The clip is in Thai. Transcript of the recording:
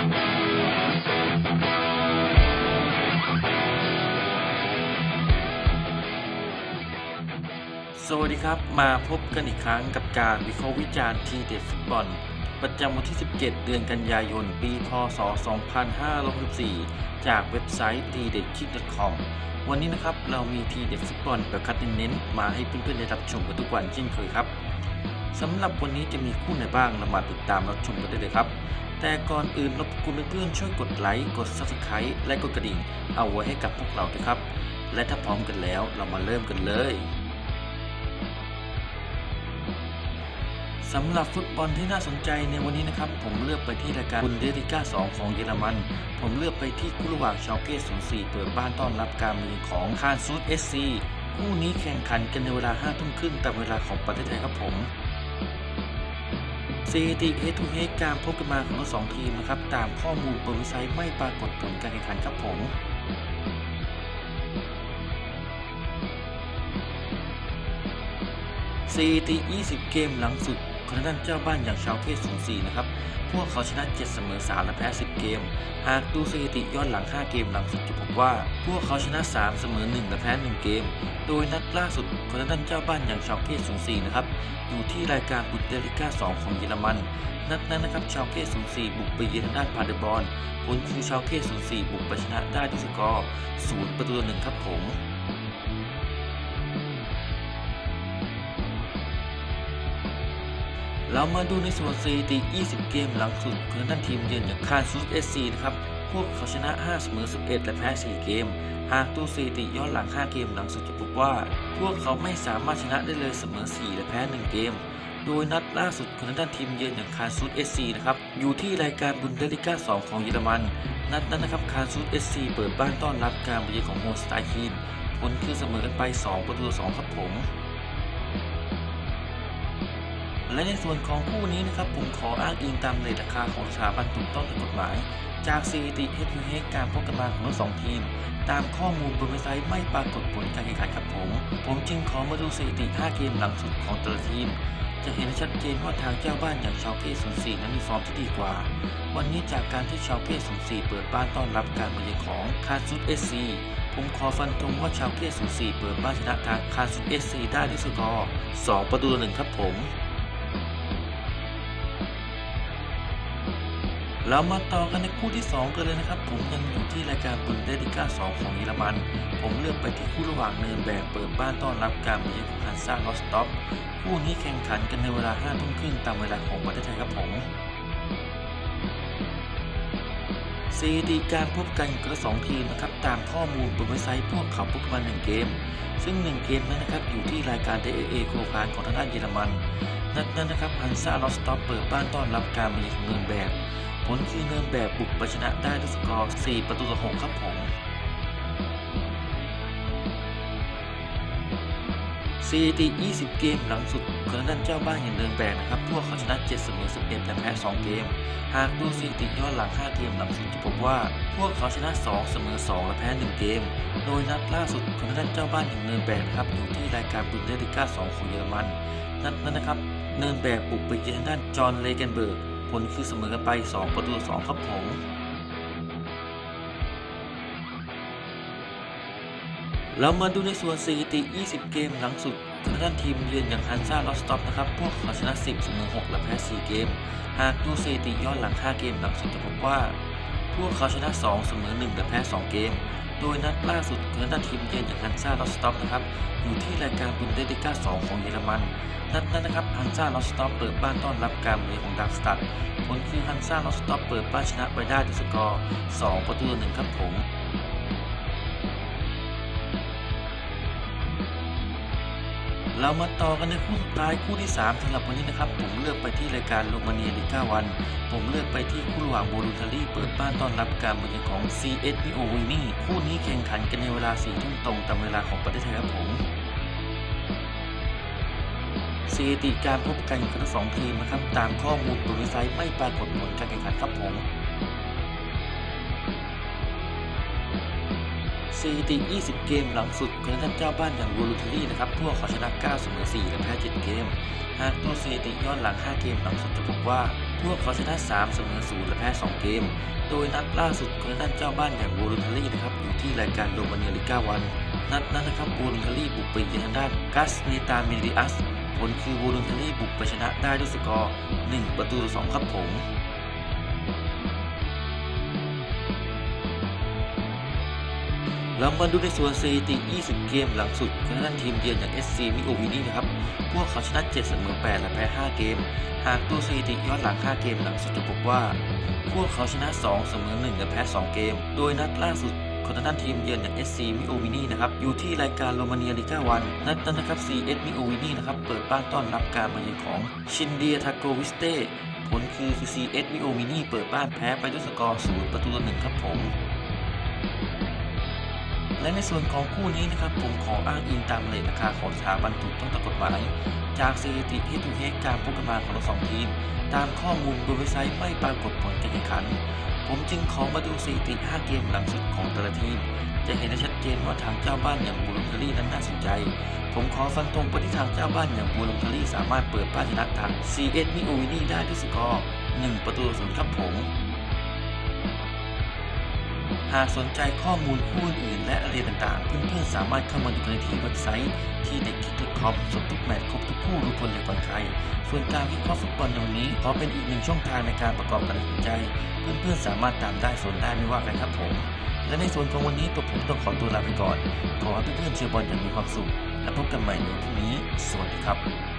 สวัสดีครับ มาพบกันอีกครั้งกับการวิเคราะห์วิจารณ์ทีเด็ดฟุตบอล ประจำวันที่ 17 เดือนกันยายน ปีพศ 2564 จากเว็บไซต์ t d e d k i c c o m วันนี้นะครับ เรามีทีเด็ดฟุตบอลแบบคัดเน้นๆมาให้เพื่อนๆได้รับชมกันทุกวันเช่นเคยครับ สำหรับวันนี้จะมีคู่ไหนบ้างเรามาติดตามรับชมกันได้เลยครับ แต่ก่อนอื่นรบกวนเพื่อนๆช่วยกดไลค์ กด Subscribe และกดกระดิ่ง เอาไว้ให้กับพวกเราด้วยครับ และถ้าพร้อมกันแล้วเรามาเริ่มกันเลยสำหรับฟุตบอลที่น่าสนใจในวันนี้นะครับ ผมเลือกไปที่รายการบุนเดลิก้า 2 ของเยอรมัน ผมเลือกไปที่คู่ระหว่างชาวเก้04 เปิดบ้านต้อนรับการมาเยือนของคานซูดเอสซีคู่นี้แข่งขันกันในเวลา5ทุ่มครึ่งตามเวลาของประเทศไทยครับผม สถิติเอทูเฮการพบกันมาของทั้งสองทีมนะครับตามข้อมูลบนเว็บไซต์ไม่ปรากฏผลการแข่งขันครับผมสถิติ 20 เกมหลังสุด ทางด้านเจ้าบ้านอย่างชาวเคส04นะครับ พวกเขาชนะ 7 เสมอ 3 และแพ้ 10 เกม หากดูสถิติย้อนหลัง 5 เกมหลังสุดจะพบว่า พวกเขาชนะ 3 เสมอ 1 และแพ้ 1 เกม โดยนัดล่าสุดของทางด้านเจ้าบ้านอย่างชาวเคส04นะครับ อยู่ที่รายการบุนเดลิก้า 2 ของเยอรมัน นัดนั้นนะครับชาวเคส04บุกไปเยือนด้านพาเดบอลผลคือชาวเคส04บุกไปชนะได้ด้วยสกอร์ 0 ประตูต่อ1ครับผม เรามาดูในส่วนสถิติ 20 เกมหลังสุดของด้านทีมเยือนอย่างคานซูสเอสซีนะครับ พวกเขาชนะ 5 เสมอ 11 และแพ้ 4 เกม หากดูสถิติย้อนหลัง 5 เกมหลังสุดจะพบว่า พวกเขาไม่สามารถชนะได้เลยเสมอ 4 และแพ้ 1 เกม โดยนัดล่าสุดของด้านทีมเยือนอย่างคานซูสเอสซีนะครับ อยู่ที่รายการบุนเดลิก้า 2 ของเยอรมัน นัดนั้นนะครับคานซูสเอสซีเปิดบ้านต้อนรับการมาเยือนของโฮสไตคีนผลคือเสมอกันไป 2 ประตู 2 ครับผม และในส่วนของคู่นี้นะครับผมขออ้างอิงตามเรทราคาของสถาบันถูกต้องตามกฎหมาย จากสถิติเฮดทูเฮดการพบกันมาของทั้งสองทีม ตามข้อมูลบนเว็บไซต์ไม่ปรากฏผลการแข่งขันครับผม ผมจึงขอมาดูสถิติ 5 เกมหลังสุดของแต่ละทีม จะเห็นชัดเจนว่าทางเจ้าบ้านอย่างชาวเก้04นั้นมีฟอร์มที่ดีกว่า วันนี้จากการที่ชาวเก้04เปิดบ้านต้อนรับการมาเยือนของคาซุดเอสซีผมขอฟันธงว่าชาวเก้04เปิดบ้านชนะทางคาซุดเอสซีได้ด้วยสกอร์2ประตูต่อ1ครับผม เรามาต่อกันในคู่ที่ 2 กันเลยนะครับ ผมยังอยู่ที่รายการบุนเดลิก้า 2 ของเยอรมัน ผมเลือกไปที่คู่ระหว่างเนินแบกเปิดบ้านต้อนรับการมาเยือนของฮันซ่าลอสต็อปคู่นี้แข่งขันกันในเวลา5ทุ่มครึ่งตามเวลาของประเทศไทยครับผมสถิติการพบกันของทั้งสองทีมนะครับตามข้อมูลบนเว็บไซต์พวกเขาพบกันมา1เกม ซึ่ง 1 เกมนั้นนะครับอยู่ที่รายการ DAA โครคานของทางด้านเยอรมัน นัดนั้นนะครับฮันซ่าลอสต็อปเปิดบ้านต้อนรับการมาเยือนของเนินแบก ลคือเนินแบบบุกไปชนะได้ด้วยสกอร์ 4 ประตูต่อ 6 ครับผมสถิติ20 เกมหลังสุดของด้านเจ้าบ้านอย่างเนินแบกนะครับ พวกเขาชนะ 7 เสมอ 11 และแพ้ 2 เกม หากดูสถิติย้อนหลัง 5 เกมหลังสุดจะพบว่า พวกเขาชนะ 2 เสมอ 2 และแพ้ 1 เกม โดยนัดล่าสุดของด้านเจ้าบ้านอย่างเนินแบกนะครับอยู่ที่รายการบุนเดลิก้า 2 ของเยอรมัน นัดนั้นนะครับ เนินแบกบุกไปเยือนทางด้านจอห์นเลเกนเบิร์ก ผลคือเสมอกันไป 2 ประตูต่อ2ครับผม เรามาดูในส่วนสถิติ 20 เกมหลังสุดของด้านทีมเยือนอย่างฮันซ่าลอสต็อปนะครับ พวกเขาชนะ 10เสมอ6และแพ้ 4 เกม หากดูสถิติย้อนหลัง 5 เกมหลังสุดจะพบว่า วกเขาชนะ 2 เสมอ 1 แต่แพ้ 2 เกม โดยนัดล่าสุดของด้านทีมเยือนอย่างฮันซ่าลอสต็อปนะครับ อยู่ที่รายการบุนเดลิก้า 2 ของเยอรมัน นัดนั้นนะครับฮันซ่าลอสต็อปเปิดบ้านต้อนรับการมาเยือนของดักสตัดผลคือฮันซ่าลอสต็อปเปิดบ้านชนะไปได้ด้วยสกอร์ 2 ประตูต่อ1ครับผม เรามาต่อกันในคู่สุดท้ายคู่ที่3สำหรับวันนี้นะครับ ผมเลือกไปที่รายการโรมาเนียลิก้าวัน ผมเลือกไปที่คู่ระหว่างโบลูทารีเปิดบ้านต้อนรับการมาเยือนของ CS b o v i n i คู่นี้แข่งขันกันในเวลา4ทุ่มตรงตามเวลาของประเทศไทยครับผมสถิติการพบกันของทั้งสองทีมนะครับตามข้อมูลบนเว็บไซต์ไม่ปรากฏผลการแข่งขันครับผม สถิติ 20 เกมหลังสุดของท่านเจ้าบ้านอย่างวูลูทรี่นะครับ พวกเขาชนะ 9 เสมอ 4 และแพ้ 7 เกม หากตัวสถิติย้อนหลัง 5 เกมหลังสุดจะพบว่า พวกเขาชนะ 3 เสมอ 0 และแพ้ 2 เกม โดยนัดล่าสุดของท่านเจ้าบ้านอย่างวูลูทรี่นะครับ อยู่ที่รายการโรมาเนียลิก้าวัน นัดนั้นนะครับวูลูทรี่บุกไปเยือนทางด้านกัสเนตาเมดิอัส ผลคือวูลูทรี่บุกไปชนะได้ด้วยสกอร์ 1 ประตูต่อ2ครับผม เรามาดูในส่วนสถิติ 20 เกมหลังสุดของทางด้านทีมเยือนอย่าง SC มิโอวินี่นะครับ พวกเขาชนะ7เสมอ8และแพ้ 5 เกม หากตัวสถิติย้อนหลัง 5 เกมหลังสุดจะพบว่า พวกเขาชนะ 2 เสมอ 1 และแพ้ 2 เกม โดยนัดล่าสุดของทางด้านทีมเยือนอย่าง SC มิโอวินี่นะครับอยู่ที่รายการโรมาเนียลิก้าวันนัดนั้นนะครับ CS มิโอวินี่นะครับเปิดบ้านต้อนรับการมาเยือนของชินเดียทาโกวิสเต้ผลคือ CS มิโอวินี่เปิดบ้านแพ้ไปด้วยสกอร์0ประตูต่อ1ครับผม และในส่วนของคู่นี้นะครับผมขออ้างอิงตามเลทราคาของสถาบันถูกต้องตามกฎหมาย จากสถิติเฮดทูเฮดการพบกันมาของทั้งสองทีม ตามข้อมูลบนเว็บไซต์ไม่ปรากฏผลการแข่งขัน ผมจึงขอมาดูสถิติ 5 เกมหลังสุดของแต่ละทีม จะเห็นได้ชัดเจนว่าทางเจ้าบ้านอย่างบูลงคารีนั้นน่าสนใจ ผมขอฟันธงไปที่ทางเจ้าบ้านอย่างบูลงคารีสามารถเปิดบ้านชนะทาง CS มิโอวินี่ได้ด้วยสกอร์1ประตูศูนย์ครับผม หากสนใจข้อมูลคู่อื่นและรายละเอียดต่างๆ เพื่อนๆ สามารถเข้ามาดูกันได้ที่เว็บไซต์ที่เด็กคิดทุกคอมสดทุกแมตช์ครบทุกคู่รู้ผลเร็วกว่าใคร ส่วนการวิเคราะห์ฟุตบอลในวันนี้ขอเป็นอีกหนึ่งช่องทางในการประกอบการตัดสินใจ เพื่อนๆ สามารถตามได้สนได้ไม่ว่ากันครับผม และในส่วนของวันนี้ตัวผมต้องขอตัวลาไปก่อน ขอให้เพื่อนๆเชียร์บอลอย่างมีความสุข และพบกันใหม่ในวันพรุ่งนี้ สวัสดีครับ